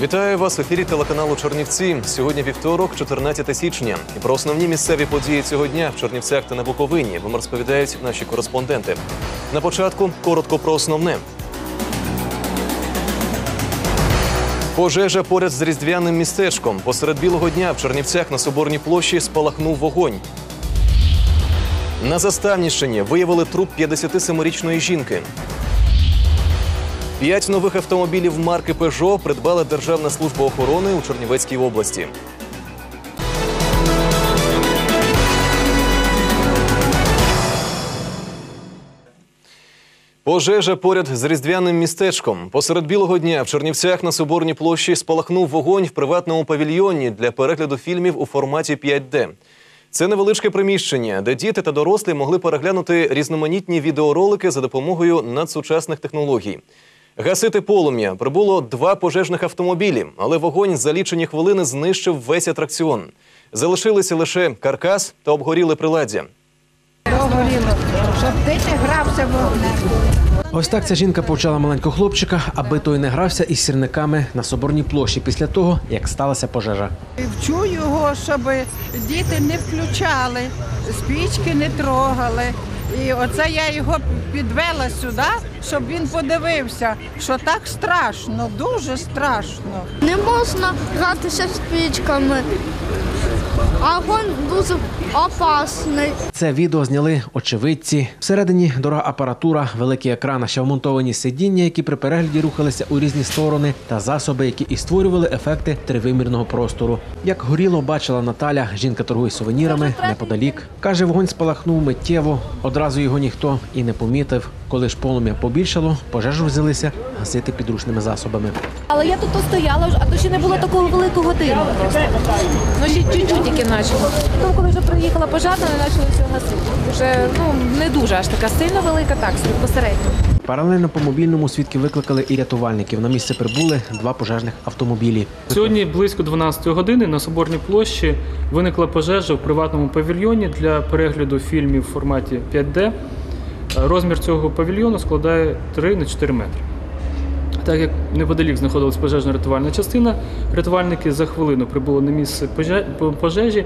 Вітаю вас в ефірі телеканалу Чернівці. Сьогодні вівторок, 14 січня. І про основні місцеві події цього дня в Чернівцях та на Буковині вам розповідають наші кореспонденти. На початку коротко про основне. Пожежа поряд з різдвяним містечком. Посеред білого дня в Чернівцях на Соборній площі спалахнув вогонь. На Заставніщині виявили труп 57-річної жінки. П'ять нових автомобілів марки Peugeot придбала Державна служба охорони у Чернівецькій області. Пожежа поряд з різдвяним містечком. Посеред білого дня в Чернівцях на Соборній площі спалахнув вогонь в приватному павільйоні для перегляду фільмів у форматі 5D. Це невеличке приміщення, де діти та дорослі могли переглянути різноманітні відеоролики за допомогою надсучасних технологій. Гасити полум'я прибуло два пожежних автомобілі, але вогонь за лічені хвилини знищив весь атракціон. Залишилися лише каркас та обгоріли приладдя. Погоріло, щоб дитя грався вогнем. Ось так ця жінка повчала маленького хлопчика, аби той не грався із сірниками на соборній площі після того, як сталася пожежа. Вчу його, щоб діти не включали, спічки не трогали. І оце я його підвела сюди, щоб він подивився, що так страшно, дуже страшно. Не можна гратися спічками. Огонь дуже опасний. Це відео зняли очевидці. Всередині дорога апаратура, великі екрани, ще вмонтовані сидіння, які при перегляді рухалися у різні сторони, та засоби, які і створювали ефекти тривимірного простору. Як горіло, бачила Наталя, жінка торгує сувенірами неподалік. Каже, вогонь спалахнув миттєво. Одразу його ніхто і не помітив. Коли ж полум'я побільшало, пожежу взялися гасити підручними засобами. Але я тут стояла, а то ще не було такого великого диму просто. Ну, ще чуть-чуть тільки почало. Тому коли вже приїхала пожарна, вони почали все гасити. Вже ну, не дуже аж така сильно велика, так, собі посередньо. Паралельно по мобільному свідки викликали і рятувальників. На місце прибули два пожежних автомобілі. Сьогодні близько 12 години на Соборній площі виникла пожежа в приватному павільйоні для перегляду фільмів в форматі 5D. Розмір цього павільйону складає 3 на 4 метри. Так як неподалік знаходилась пожежна рятувальна частина, рятувальники за хвилину прибули на місце поже- пожежі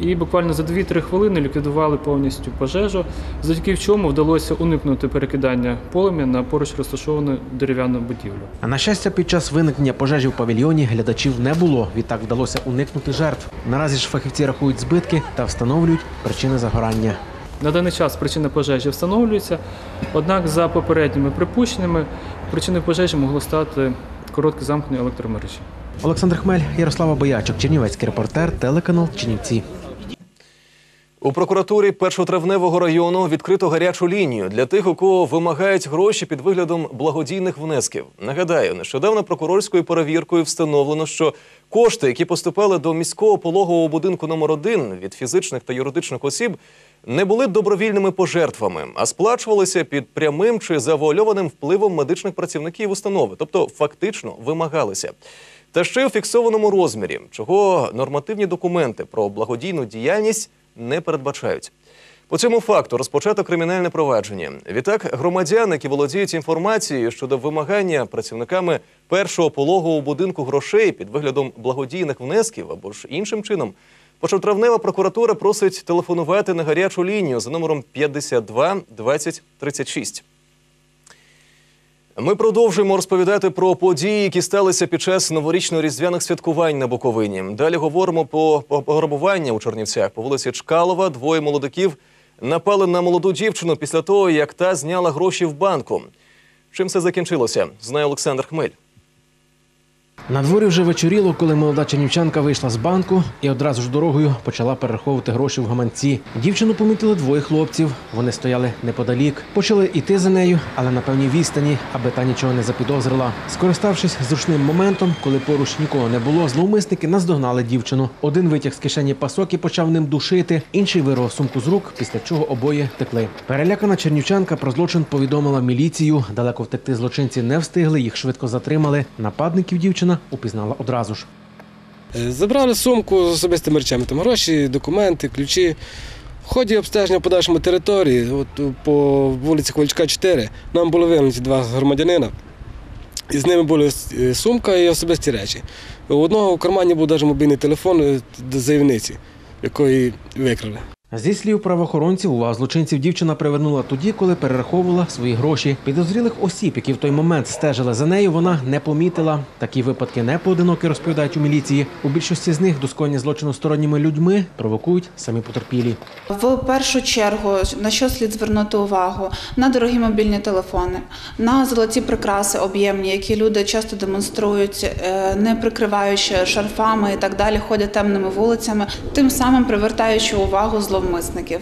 і буквально за 2-3 хвилини ліквідували повністю пожежу, завдяки чому вдалося уникнути перекидання полум'я на поруч розташовану дерев'яну будівлю. А на щастя, під час виникнення пожежі в павільйоні глядачів не було. Відтак вдалося уникнути жертв. Наразі ж фахівці рахують збитки та встановлюють причини загорання. На даний час причина пожежі встановлюється, однак за попередніми припущеннями причиною пожежі могло стати коротке замкнення електромережі. Олександр Хмель, Ярослава Боячок, Чернівецький репортер, телеканал Чернівці. У прокуратурі першотравневого району відкрито гарячу лінію для тих, у кого вимагають гроші під виглядом благодійних внесків. Нагадаю, нещодавно прокурорською перевіркою встановлено, що кошти, які поступали до міського пологового будинку номер 1 від фізичних та юридичних осіб, не були добровільними пожертвами, а сплачувалися під прямим чи завуальованим впливом медичних працівників установи, тобто фактично вимагалися. Та ще й у фіксованому розмірі, чого нормативні документи про благодійну діяльність не передбачають. По цьому факту розпочато кримінальне провадження. Відтак, громадяни, які володіють інформацією щодо вимагання працівниками першого пологового будинку грошей під виглядом благодійних внесків або ж іншим чином, Почотравнева прокуратура просить телефонувати на гарячу лінію за номером 52 20 36. Ми продовжуємо розповідати про події, які сталися під час новорічно-різдвяних святкувань на Буковині. Далі говоримо про пограбування у Чернівцях по вулиці Чкалова. Двоє молодиків напали на молоду дівчину після того, як та зняла гроші в банку. Чим все закінчилося? Знає Олександр Хмель. На дворі вже вечоріло, коли молода чернівчанка вийшла з банку і одразу ж дорогою почала перераховувати гроші в гаманці. Дівчину помітили двоє хлопців. Вони стояли неподалік, почали йти за нею, але на певній відстані, аби та нічого не запідозрила. Скориставшись зручним моментом, коли поруч нікого не було, зловмисники наздогнали дівчину. Один витяг з кишені пасок і почав ним душити, інший вирвав сумку з рук, після чого обоє втекли. Перелякана чернівчанка про злочин повідомила міліцію. Далеко втекти злочинці не встигли, їх швидко затримали. Нападників дівчина упізнала одразу ж. Е, Забрали сумку з особистими речами, там гроші, документи, ключі. В ході обстеження в подальшому території, от по вулиці Хвальчка 4, нам були виявлені два громадянина. І з ними були е, сумка і особисті речі. У одного в кармані був навіть мобільний телефон е, до заявниці, якої викрали. Зі слів правоохоронців, увагу злочинців дівчина привернула тоді, коли перераховувала свої гроші. Підозрілих осіб, які в той момент стежили за нею, вона не помітила. Такі випадки не поодинокі, розповідають у міліції. У більшості з них до скоєння злочину сторонніми людьми провокують самі потерпілі. В першу чергу на що слід звернути увагу на дорогі мобільні телефони, на золоті прикраси об'ємні, які люди часто демонструють, е, не прикриваючи шарфами і так далі, ходять темними вулицями, тим самим привертаючи увагу зловмисників.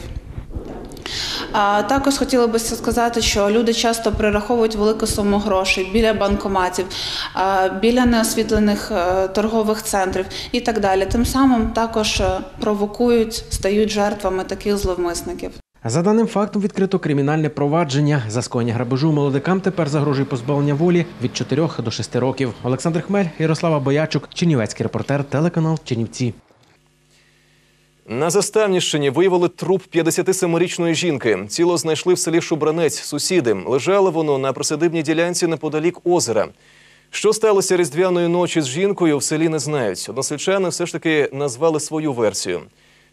Також хотіла би сказати, що люди часто перераховують велику суму грошей біля банкоматів, біля неосвітлених е, торгових центрів і так далі. Тим самим також е, провокують, стають жертвами таких зловмисників. За даним фактом відкрито кримінальне провадження. За скоєння грабежу молодикам тепер загрожує позбавлення волі від 4 до 6 років. Олександр Хмель, Ярослава Боячук, Чернівецький репортер, телеканал Чернівці. На Заставніщині виявили труп 57-річної жінки. Тіло знайшли в селі Шубранець. Сусіди лежало воно на присадибній ділянці неподалік озера. Що сталося різдвяної ночі з жінкою, в селі не знають. Односельчани все ж таки назвали свою версію.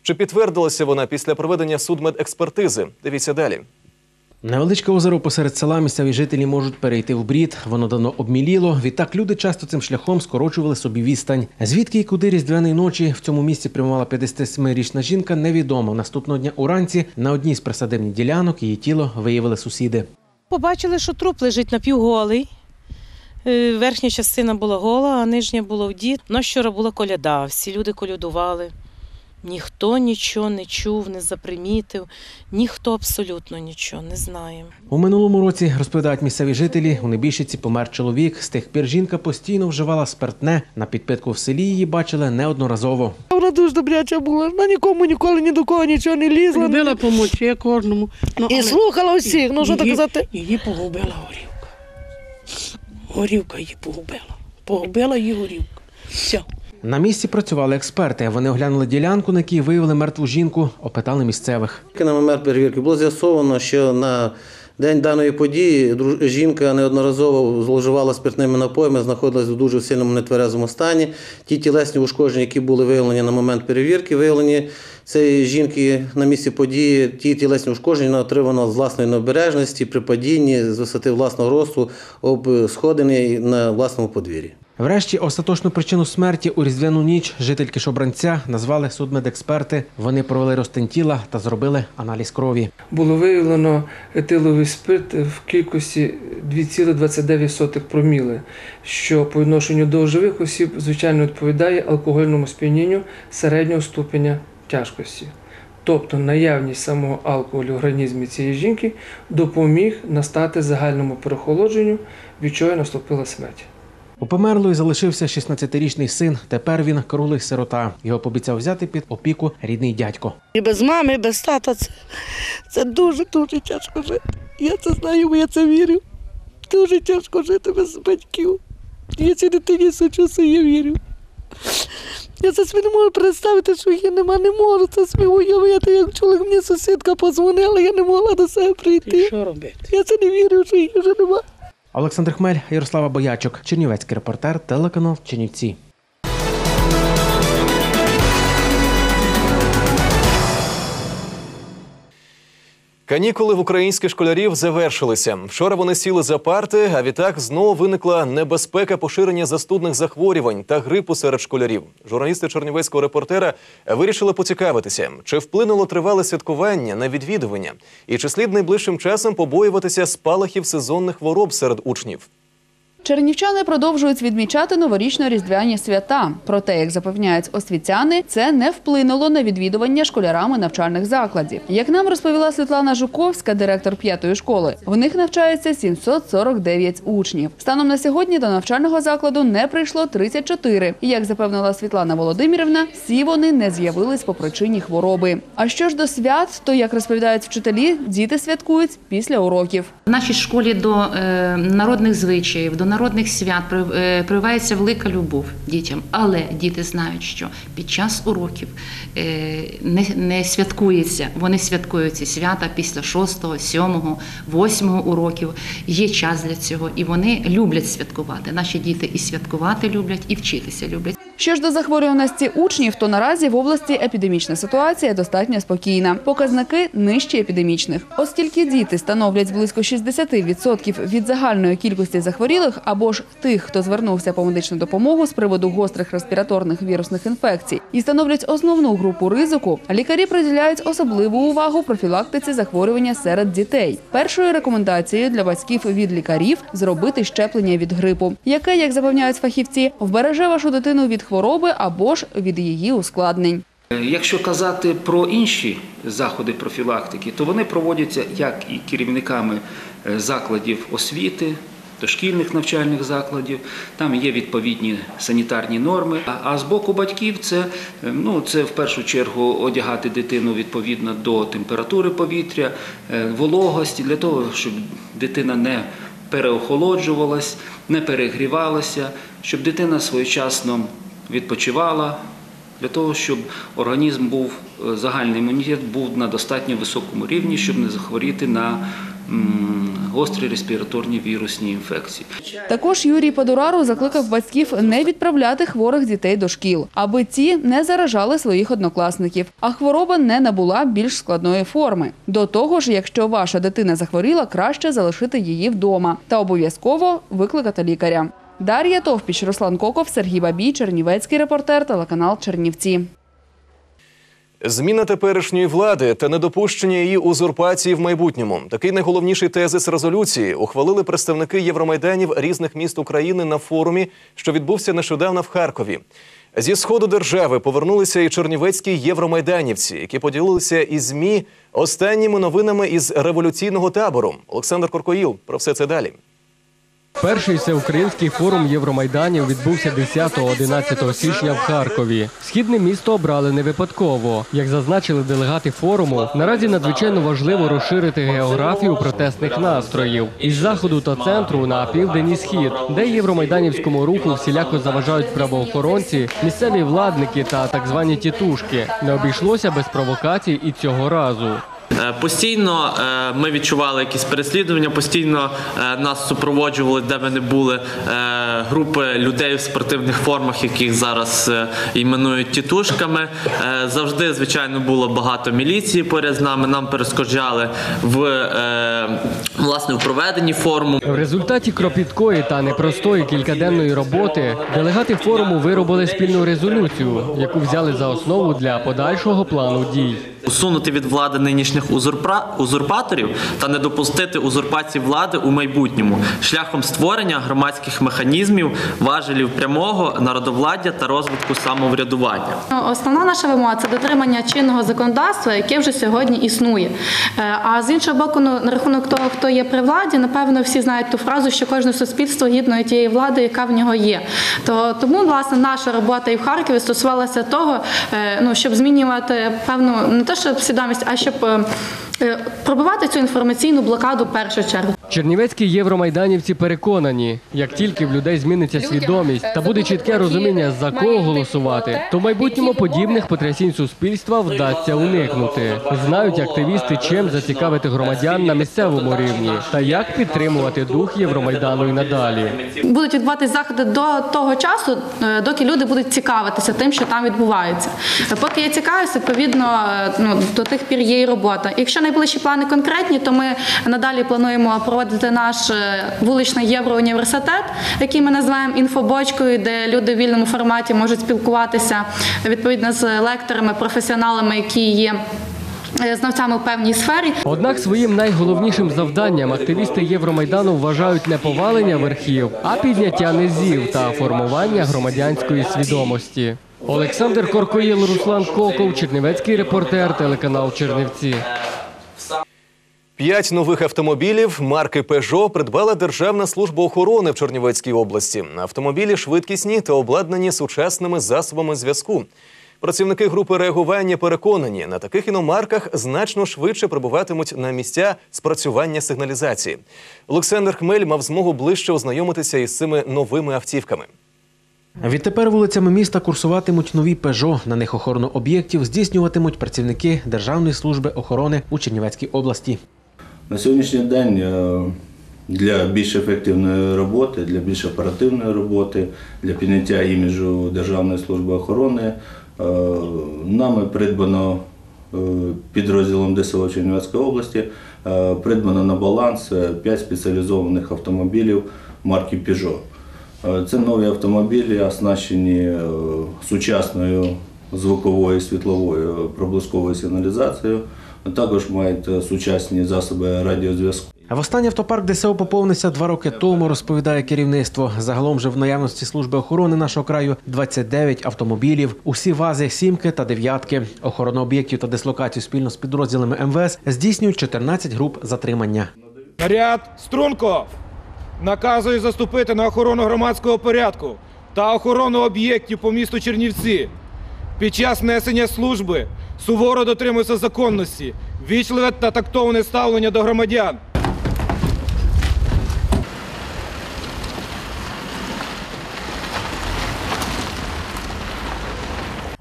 Чи підтвердилася вона після проведення судмедекспертизи? Дивіться далі. Невеличке озеро посеред села місцеві жителі можуть перейти в брід. Воно давно обміліло. Відтак люди часто цим шляхом скорочували собі відстань. Звідки і куди різдвяної ночі в цьому місці прямувала 57-річна жінка, невідомо. Наступного дня уранці на одній з присадибних ділянок її тіло виявили сусіди. Побачили, що труп лежить напівголий. Е, Верхня частина була гола, а нижня була вдіт. На вчора була коляда, всі люди колядували. Ніхто нічого не чув, не запримітив, ніхто абсолютно нічого не знає. У минулому році розповідають місцеві жителі. У небіжчиці помер чоловік. З тих пір жінка постійно вживала спиртне. На підпитку в селі її бачили неодноразово. Вона дуже добряча була, вона нікому ніколи ні до кого нічого не лізла. Любила помочі кожному. Ну, І але слухала всіх, ну що так казати. Її погубила горівка. Горівка її погубила. Погубила її горівка. Все. На місці працювали експерти. Вони оглянули ділянку, на якій виявили мертву жінку, опитали місцевих. На момент перевірки було з'ясовано, що на день даної події жінка неодноразово зловживала спиртними напоями, знаходилась в дуже сильному нетверезому стані. Ті тілесні ушкодження, які були виявлені на момент перевірки, виявлені цієї жінки на місці події. Ті тілесні ушкодження отримано з власної необережності при падінні з висоти власного росту об сходини на власному подвір'ї. Врешті остаточну причину смерті у різдвяну ніч жительки Шобранця назвали судмедексперти. Вони провели розтин тіла та зробили аналіз крові. Було виявлено етиловий спирт в кількості 2,29 проміли, що по відношенню до живих осіб звичайно відповідає алкогольному сп'янінню середнього ступеня тяжкості. Тобто наявність самого алкоголю в організмі цієї жінки допоміг настати загальному переохолодженню, від чого наступила смерть. У померлої залишився 16-річний син. Тепер він круглий сирота. Його пообіцяв взяти під опіку рідний дядько. І без мами, і без тата це, це дуже дуже тяжко жити. Я це знаю, бо я це вірю. Дуже тяжко жити без батьків. Я цій дитині сучасу, я вірю. Я це собі не можу представити, що її нема, не можу це собі уявити. Як чоловік мені сусідка подзвонила, я не могла до себе І прийти. що робити? Я це не вірю, що її вже нема. Олександр Хмель, Ярослава Боячок, Чернівецький репортер, телеканал Чернівці. Канікули в українських школярів завершилися. Вчора вони сіли за парти, а відтак знову виникла небезпека поширення застудних захворювань та грипу серед школярів. Журналісти чернівецького репортера вирішили поцікавитися, чи вплинуло тривале святкування на відвідування, і чи слід найближчим часом побоюватися спалахів сезонних хвороб серед учнів. Чернівчани продовжують відмічати новорічно-різдвяні свята. Проте, як запевняють освітяни, це не вплинуло на відвідування школярами навчальних закладів. Як нам розповіла Світлана Жуковська, директор п'ятої школи, в них навчається 749 учнів. Станом на сьогодні до навчального закладу не прийшло 34. І як запевнила Світлана Володимирівна, всі вони не з'явились по причині хвороби. А що ж до свят, то як розповідають вчителі, діти святкують після уроків. В нашій школі до е, народних звичаїв, до народних свят е, прививається велика любов дітям, але діти знають, що під час уроків е, не, не святкується. Вони святкують ці свята після 6, 7, 8 уроків. Є час для цього, і вони люблять святкувати. Наші діти і святкувати люблять, і вчитися люблять. Що ж до захворюваності учнів, то наразі в області епідемічна ситуація достатньо спокійна. Показники нижчі епідемічних. Оскільки діти становлять близько 60% від загальної кількості захворілих або ж тих, хто звернувся по медичну допомогу з приводу гострих респіраторних вірусних інфекцій, і становлять основну групу ризику, лікарі приділяють особливу увагу профілактиці захворювання серед дітей. Першою рекомендацією для батьків від лікарів зробити щеплення від грипу, яке, як запевняють фахівці, вбереже вашу дитину від хвороби або ж від її ускладнень. Якщо казати про інші заходи профілактики, то вони проводяться як і керівниками е, закладів освіти, дошкільних навчальних закладів, там є відповідні санітарні норми. А- з боку батьків це, е, ну, це в першу чергу одягати дитину відповідно до температури повітря, е, вологості, для того, щоб дитина не переохолоджувалась, не перегрівалася, щоб дитина своєчасно відпочивала, для того, щоб організм був, е, загальний імунітет був на достатньо високому рівні, щоб не захворіти на гострі респіраторні вірусні інфекції. Також Юрій Подурару закликав батьків не відправляти хворих дітей до шкіл, аби ті не заражали своїх однокласників, а хвороба не набула більш складної форми. До того ж, якщо ваша дитина захворіла, краще залишити її вдома та обов'язково викликати лікаря. Дар'я Товпіч, Руслан Коков, Сергій Бабій, Чернівецький репортер, телеканал Чернівці. Зміна теперішньої влади та недопущення її узурпації в майбутньому. Такий найголовніший тезис резолюції ухвалили представники Євромайданів різних міст України на форумі, що відбувся нещодавно в Харкові. Зі сходу держави повернулися і чернівецькі євромайданівці, які поділилися із змі останніми новинами із революційного табору. Олександр Коркоїл про все це далі. Перший всеукраїнський форум Євромайданів відбувся 10-11 січня в Харкові. Східне місто обрали не випадково. Як зазначили делегати форуму, наразі надзвичайно важливо розширити географію протестних настроїв із заходу та центру на південь і схід, де євромайданівському руху всіляко заважають правоохоронці, місцеві владники та так звані тітушки. Не обійшлося без провокацій і цього разу. Е, Постійно е, ми відчували якісь переслідування, постійно е, нас супроводжували, де ми не були групи людей в спортивних формах, яких зараз іменують тітушками. Завжди, звичайно, було багато міліції поряд з нами. Нам перешкоджали в власне в проведенні форуму. В результаті кропіткої та непростої кількаденної роботи делегати форуму виробили спільну резолюцію, яку взяли за основу для подальшого плану дій. Усунути від влади нинішніх узурпра... узурпаторів та не допустити узурпації влади у майбутньому шляхом створення громадських механізмів, важелів прямого народовладдя та розвитку самоврядування. Ну, Основна наша вимога це дотримання чинного законодавства, яке вже сьогодні існує. Е, А з іншого боку, ну, на рахунок того, хто є при владі, напевно, всі знають ту фразу, що кожне суспільство гідно тієї влади, яка в нього є. То тому, власне, наша робота і в Харкові стосувалася того, е, ну щоб змінювати певну не те, що свідомість, а щоб е, е, пробивати цю інформаційну блокаду першу чергу. Чернівецькі євромайданівці переконані, як тільки в людей зміниться свідомість та буде чітке розуміння, за кого голосувати, то в майбутньому подібних потрясінь суспільства вдасться уникнути. Знають активісти, чим зацікавити громадян на місцевому рівні та як підтримувати дух Євромайдану і надалі. Будуть відбуватись заходи до того часу, е, доки люди будуть цікавитися тим, що там відбувається. Е, Поки є цікавість, відповідно, е, ну до тих пір є і робота. Якщо найближчі плани конкретні, то ми надалі плануємо проводити наш е, вуличний євроуніверситет, який ми називаємо інфобочкою, де люди в вільному форматі можуть спілкуватися відповідно з лекторами, професіоналами, які є. е, Знавцями в певній сфері Однак своїм найголовнішим завданням активісти Євромайдану вважають не повалення верхів, а підняття низів та формування громадянської свідомості. Олександр Коркоїл, Руслан Коков, Чернівецький репортер, телеканал Чернівці. П'ять нових автомобілів марки Peugeot придбала Державна служба охорони в Чернівецькій області. Автомобілі швидкісні та обладнані сучасними засобами зв'язку. Працівники групи реагування переконані, на таких іномарках значно швидше прибуватимуть на місця спрацювання сигналізації. Олександр Хмель мав змогу ближче ознайомитися із цими новими автівками. Відтепер вулицями міста курсуватимуть нові пежо. На них охорону об'єктів здійснюватимуть працівники Державної служби охорони у Чернівецькій області. На сьогоднішній день е, для більш ефективної роботи, для більш оперативної роботи, для підняття іміджу Державної служби охорони е, нами придбано е, підрозділом ДСО Чернівецької області, придбано на баланс 5 спеціалізованих автомобілів марки Peugeot. Це нові автомобілі, оснащені сучасною звуковою світловою проблисковою сигналізацією. Також мають е, сучасні засоби радіозв'язку. А востаннє автопарк ДСО поповнився два роки тому, розповідає керівництво. Загалом же в наявності служби охорони нашого краю 29 автомобілів, усі вази, сімки та дев'ятки. Охорона об'єктів та дислокацію спільно з підрозділами МВС здійснюють 14 груп затримання. Наряд Струнко наказує заступити на охорону громадського порядку та охорону об'єктів по місту Чернівці. Під час несення служби суворо дотримується законності, вічливе та тактовне ставлення до громадян.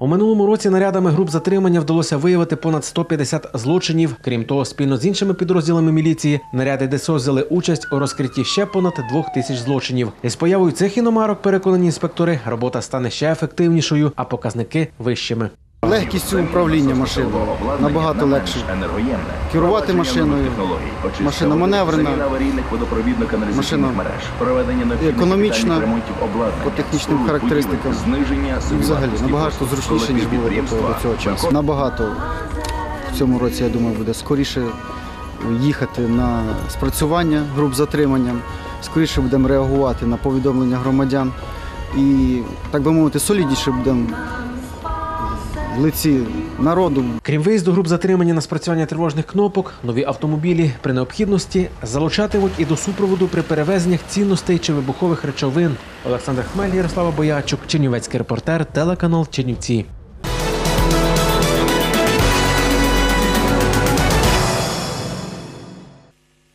У минулому році нарядами груп затримання вдалося виявити понад 150 злочинів. Крім того, спільно з іншими підрозділами міліції наряди ДСО взяли участь у розкритті ще понад двох тисяч злочинів. Із появою цих іномарок, переконані інспектори, робота стане ще ефективнішою, а показники вищими. Легкістю управління машиною. Набагато легше. Керувати машиною, машина маневрена, машина економічна по технічним характеристикам. І взагалі набагато зручніше, ніж було до, цього часу. Набагато в цьому році, я думаю, буде скоріше їхати на спрацювання груп затримання, скоріше будемо реагувати на повідомлення громадян. І, так би мовити, солідніше будемо в лиці народу. Крім виїзду груп затримання на спрацювання тривожних кнопок, нові автомобілі при необхідності залучатимуть і до супроводу при перевезеннях цінностей чи вибухових речовин. Олександр Хмель, Ярослава Боячук, Чернівецький репортер, телеканал Чернівці.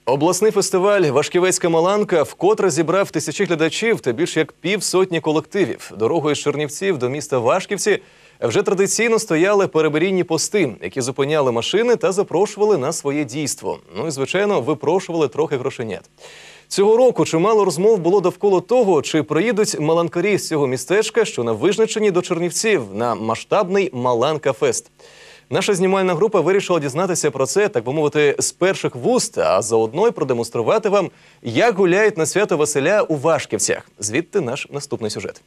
Обласний фестиваль Вашківецька Маланка вкотре зібрав тисячі глядачів та більш як півсотні колективів. Дорогою з Чернівців до міста Вашківці вже традиційно стояли переберінні пости, які зупиняли машини та запрошували на своє дійство. Ну і звичайно, випрошували трохи грошенят. Цього року чимало розмов було довкола того, чи приїдуть маланкарі з цього містечка, що на визначенні до Чернівців на масштабний Маланка Фест. Наша знімальна група вирішила дізнатися про це, так би мовити, з перших вуст, а заодно й продемонструвати вам, як гуляють на свято Василя у Вашківцях. Звідти наш наступний сюжет.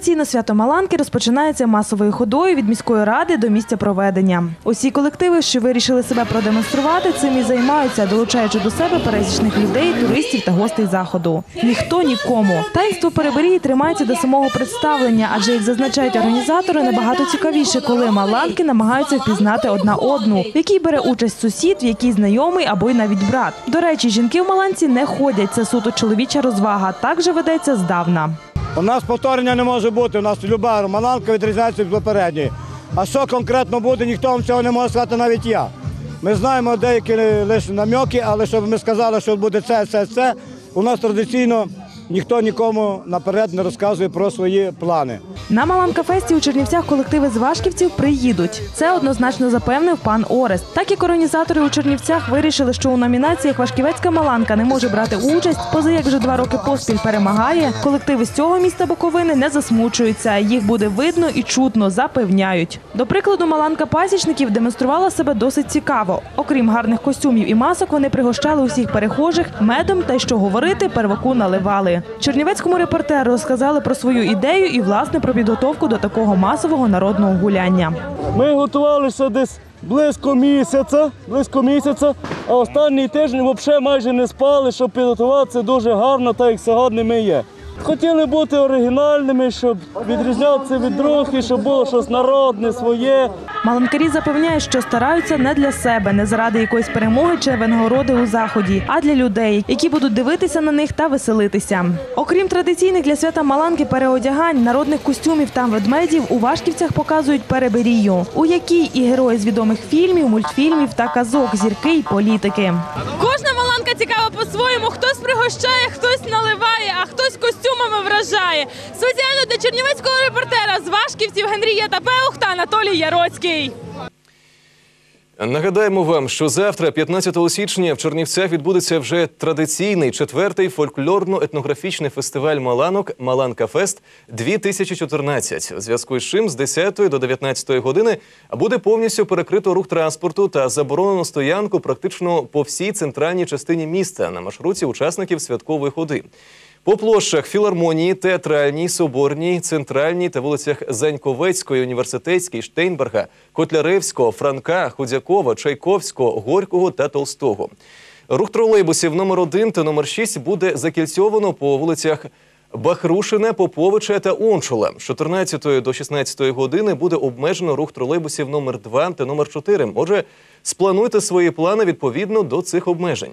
Традиційно свято Маланки розпочинається масовою ходою від міської ради до місця проведення. Усі колективи, що вирішили себе продемонструвати, цим і займаються, долучаючи до себе пересічних людей, туристів та гостей заходу. Ніхто нікому. Таїнство переберії тримається до самого представлення, адже як зазначають організатори, набагато цікавіше, коли маланки намагаються впізнати одна одну, в якій бере участь сусід, в якій знайомий або й навіть брат. До речі, жінки в маланці не ходять. Це суто чоловіча розвага. Так же ведеться здавна. У нас повторення не може бути. У нас люба маланка відрізняється від попередньої. А що конкретно буде, ніхто вам цього не може сказати, навіть я. Ми знаємо деякі лише намьоки, але щоб ми сказали, що буде це, це, це, у нас традиційно ніхто нікому наперед не розказує про свої плани. На Маланка-фесті у Чернівцях колективи з Вашківців приїдуть. Це однозначно запевнив пан Орест. Так як організатори у Чернівцях вирішили, що у номінаціях Вашківецька Маланка не може брати участь, поза як вже два роки поспіль перемагає. Колективи з цього міста Буковини не засмучуються. Їх буде видно і чутно, запевняють. До прикладу, Маланка пасічників демонструвала себе досить цікаво. Окрім гарних костюмів і масок, вони пригощали усіх перехожих медом та й що говорити, перваку наливали. Чернівецькому репортеру розказали про свою ідею і власне про підготовку до такого масового народного гуляння. Ми готувалися десь близько місяця, близько місяця, а останній тиждень взагалі майже не спали, щоб підготуватися дуже гарно, так як сьогодні ми є. Хотіли бути оригінальними, щоб відрізнятися від других, щоб було щось народне, своє. Маланкарі запевняють, що стараються не для себе, не заради якоїсь перемоги чи винагороди у заході, а для людей, які будуть дивитися на них та веселитися. Окрім традиційних для свята Маланки переодягань, народних костюмів та ведмедів у Вашківцях показують переберію, у якій і герої з відомих фільмів, мультфільмів та казок, зірки й політики. Кожна маланка цікава по-своєму. Хтось пригощає, хтось наливає, а хтось костюмами вражає. Спеціально для чернівецького репортера з Вашківців Генрієта Пеух та Анатолій Яроцький. Нагадаємо вам, що завтра, 15 січня, в Чернівцях відбудеться вже традиційний четвертий фольклорно-етнографічний фестиваль Маланок Маланка Фест 2014. У зв'язку з чим з 10 до 19 години буде повністю перекрито рух транспорту та заборонено стоянку практично по всій центральній частині міста на маршруті учасників святкової ходи. По площах філармонії, театральній, соборній, центральній та вулицях Заньковецької, університетській, Штейнберга, Котляревського, Франка, Худякова, Чайковського, Горького та Толстого. Рух тролейбусів номер 1 та номер 6 буде закільцьовано по вулицях Бахрушина, Поповича та Ончула. З 14 до 16 години буде обмежено рух тролейбусів номер 2 та номер 4. Отже, сплануйте свої плани відповідно до цих обмежень.